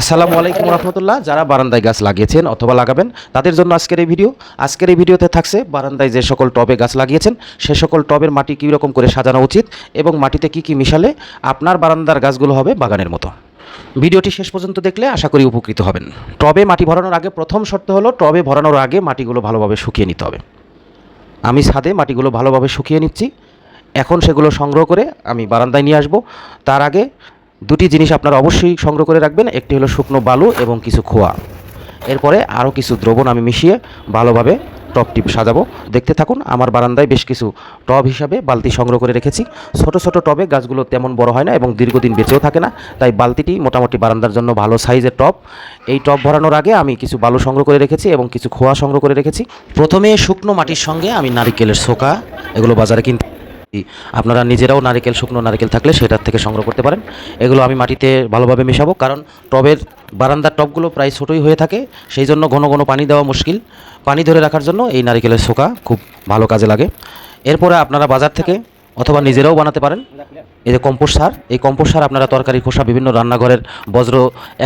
আসসালামু আলাইকুম রহমতুল্লাহ। যারা বারান্দায় গাছ লাগিয়েছেন অথবা লাগাবেন, তাদের জন্য আজকের এই ভিডিও। আজকের এই ভিডিওতে থাকছে বারান্দায় যে সকল টবে গাছ লাগিয়েছেন, সে সকল টবের মাটি কী রকম করে সাজানো উচিত এবং মাটিতে কি কি মিশালে আপনার বারান্দার গাছগুলো হবে বাগানের মতো। ভিডিওটি শেষ পর্যন্ত দেখলে আশা করি উপকৃত হবেন। টবে মাটি ভরানোর আগে প্রথম শর্ত হলো, টবে ভরানোর আগে মাটিগুলো ভালোভাবে শুকিয়ে নিতে হবে। আমি ছাদে মাটিগুলো ভালোভাবে শুকিয়ে নিচ্ছি। এখন সেগুলো সংগ্রহ করে আমি বারান্দায় নিয়ে আসব। তার আগে দুটি জিনিস আপনারা অবশ্যই সংগ্রহ করে রাখবেন, একটি হলো শুকনো বালু এবং কিছু খোয়া। এরপরে আরও কিছু দ্রবণ আমি মিশিয়ে ভালোভাবে টবটি সাজাবো। দেখতে থাকুন, আমার বারান্দায় বেশ কিছু টব হিসাবে বালতি সংগ্রহ করে রেখেছি। ছোট ছোট টবে গাছগুলো তেমন বড় হয় না এবং দীর্ঘদিন বেঁচেও থাকে না, তাই বালতিটি মোটামুটি বারান্দার জন্য ভালো সাইজের টব। এই টব ভরানোর আগে আমি কিছু বালু সংগ্রহ করে রেখেছি এবং কিছু খোয়া সংগ্রহ করে রেখেছি। প্রথমে শুকনো মাটির সঙ্গে আমি নারিকেলের শোকা, এগুলো বাজারে কিনতে আপনারা নিজেরাও নারিকেল, শুকনো নারিকেল থাকলে সেটার থেকে সংগ্রহ করতে পারেন। এগুলো আমি মাটিতে ভালোভাবে মেশাবো, কারণ টবের বারান্দার টবগুলো প্রায় ছোটোই হয়ে থাকে, সেই জন্য ঘন ঘন পানি দেওয়া মুশকিল। পানি ধরে রাখার জন্য এই নারিকেলের শোকা খুব ভালো কাজে লাগে। এরপরে আপনারা বাজার থেকে অথবা নিজেরাও বানাতে পারেন। এই যে কম্পোস্ট সার এই কম্পোস্ট সার আপনারা তরকারি খোসা বিভিন্ন রান্নাঘরের বজ্র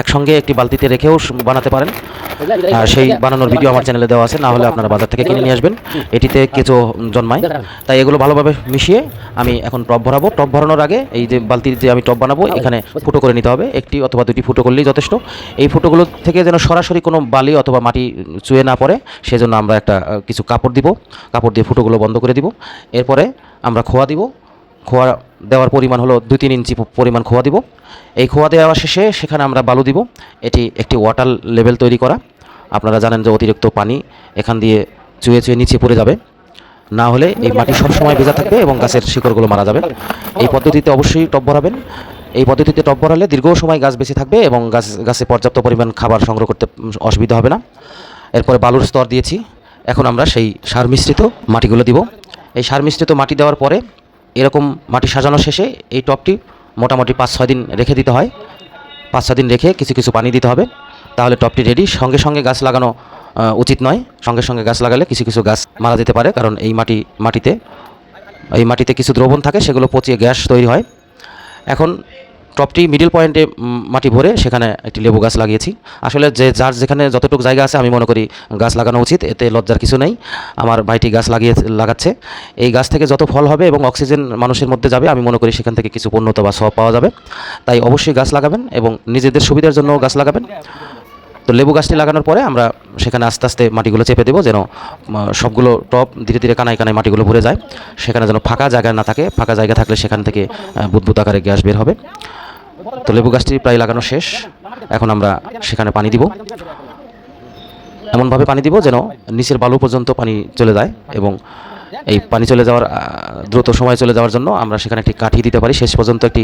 একসঙ্গে একটি বালতিতে রেখেও বানাতে পারেন। আর সেই বানানোর ভিডিও আমার চ্যানেলে দেওয়া আছে না হলে আপনারা বাজার থেকে কিনে নিয়ে আসবেন। এটিতে কেঁচো জন্মায়। তাই এগুলো ভালোভাবে মিশিয়ে আমি এখন টপ ভরাবো। টব ভরানোর আগে এই যে বালতির যে আমি টব বানাবো এখানে ফুটো করে নিতে হবে। একটি অথবা দুটি ফুটো করলেই যথেষ্ট। এই ফুটোগুলো থেকে যেন সরাসরি কোনো বালি অথবা মাটি চুয়ে না পড়ে সেজন্য আমরা একটা কিছু কাপড় দিব। কাপড় দিয়ে ফুটোগুলো বন্ধ করে দিব। এরপরে আমরা খোয়া দিব। খোয়া দেওয়ার পরিমাণ হলো দুই তিন ইঞ্চি পরিমাণ খোয়া দিব। এই খোয়া দেওয়া শেষে সেখানে আমরা বালু দিব। এটি একটি ওয়াটার লেভেল তৈরি করা। আপনারা জানেন যে অতিরিক্ত পানি এখান দিয়ে চুয়ে চুয়ে নিচে পড়ে যাবে। না হলে এই মাটি সবসময় ভেজা থাকবে এবং গাছের শিকড়গুলো মারা যাবে। এই পদ্ধতিতে অবশ্যই টপ ভরাবেন। এই পদ্ধতিতে টপ ভরালে দীর্ঘ সময় গাছ বেঁচে থাকবে এবং গাছ, গাছে পর্যাপ্ত পরিমাণ খাবার সংগ্রহ করতে অসুবিধা হবে না। এরপরে বালুর স্তর দিয়েছি। এখন আমরা সেই সার মিশ্রিত মাটিগুলো দিব। এই সার মিশ্রিত মাটি দেওয়ার পরে এরকম মাটি সাজানো শেষে এই টপটি মোটামুটি পাঁচ ছয় দিন রেখে দিতে হয়। পাঁচ ছয় দিন রেখে কিছু কিছু পানি দিতে হবে। তাহলে টপটি রেডি সঙ্গে সঙ্গে গাছ লাগানো উচিত নয়। সঙ্গে সঙ্গে গাছ লাগালে কিছু কিছু গাছ মারা যেতে পারে, কারণ এই মাটি, মাটিতে, এই মাটিতে কিছু দ্রবণ থাকে, সেগুলো পচিয়ে গ্যাস তৈরি হয়। এখন টপটি মিডিল পয়েন্টে মাটি ভরে সেখানে একটি লেবু গাছ লাগিয়েছি। আসলে যে যার যেখানে যতটুকু জায়গা আছে, আমি মনে করি গাছ লাগানো উচিত, এতে লজ্জার কিছু নেই। আমার ভাইটি গাছ লাগিয়ে, লাগাচ্ছে। এই গাছ থেকে যত ফল হবে এবং অক্সিজেন মানুষের মধ্যে যাবে, আমি মনে করি সেখান থেকে কিছু পণ্যতা বা সব পাওয়া যাবে। তাই অবশ্যই গাছ লাগাবেন এবং নিজেদের সুবিধার জন্য গাছ লাগাবেন। তো লেবু গাছটি লাগানোর পরে আমরা সেখানে আস্তে আস্তে মাটিগুলো চেপে দেবো যেন সবগুলো টপ ধীরে ধীরে কানায় কানায় মাটিগুলো ভরে যায়। সেখানে যেন ফাঁকা জায়গা না থাকে, ফাঁকা জায়গা থাকলে সেখান থেকে বুদবুদ আকারে গ্যাস বের হবে। তো লেবু গাছটি প্রায় লাগানো শেষ। এখন আমরা সেখানে পানি দিব। এমনভাবে পানি দিব যেন নিচের বালু পর্যন্ত পানি চলে যায় এবং এই পানি চলে যাওয়ার দ্রুত সময় চলে যাওয়ার জন্য আমরা সেখানে একটি কাঠি দিতে পারি। শেষ পর্যন্ত একটি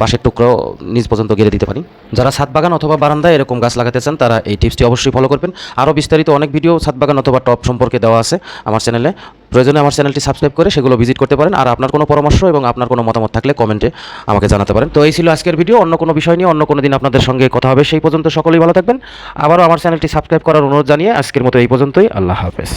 বাঁশের টুকরো নিজ পর্যন্ত গেড়ে দিতে পারি। যারা ছাদ বাগান অথবা বারান্দায় এরকম গাছ লাগাতে চান, তারা এই টিপসটি অবশ্যই ফলো করবেন। আরও বিস্তারিত অনেক ভিডিও ছাদ বাগান অথবা টপ সম্পর্কে দেওয়া আছে আমার চ্যানেলে প্রয়োজনে আমার চ্যানেলটি সাবস্ক্রাইব করে সেগুলো ভিজিট করতে পারেন। আর আপনার কোনো পরামর্শ এবং আপনার কোনো মতামত থাকলে কমেন্টে আমাকে জানাতে পারেন। তো এই ছিল আজকের ভিডিও অন্য কোনো বিষয় নিয়ে অন্য কোনো দিন আপনাদের সঙ্গে কথা হবে। সেই পর্যন্ত সকলেই ভালো থাকবেন। আবারও আমার চ্যানেলটি সাবস্ক্রাইব করার অনুরোধ জানিয়ে আজকের মতো এই পর্যন্তই। আল্লাহ হাফেজ।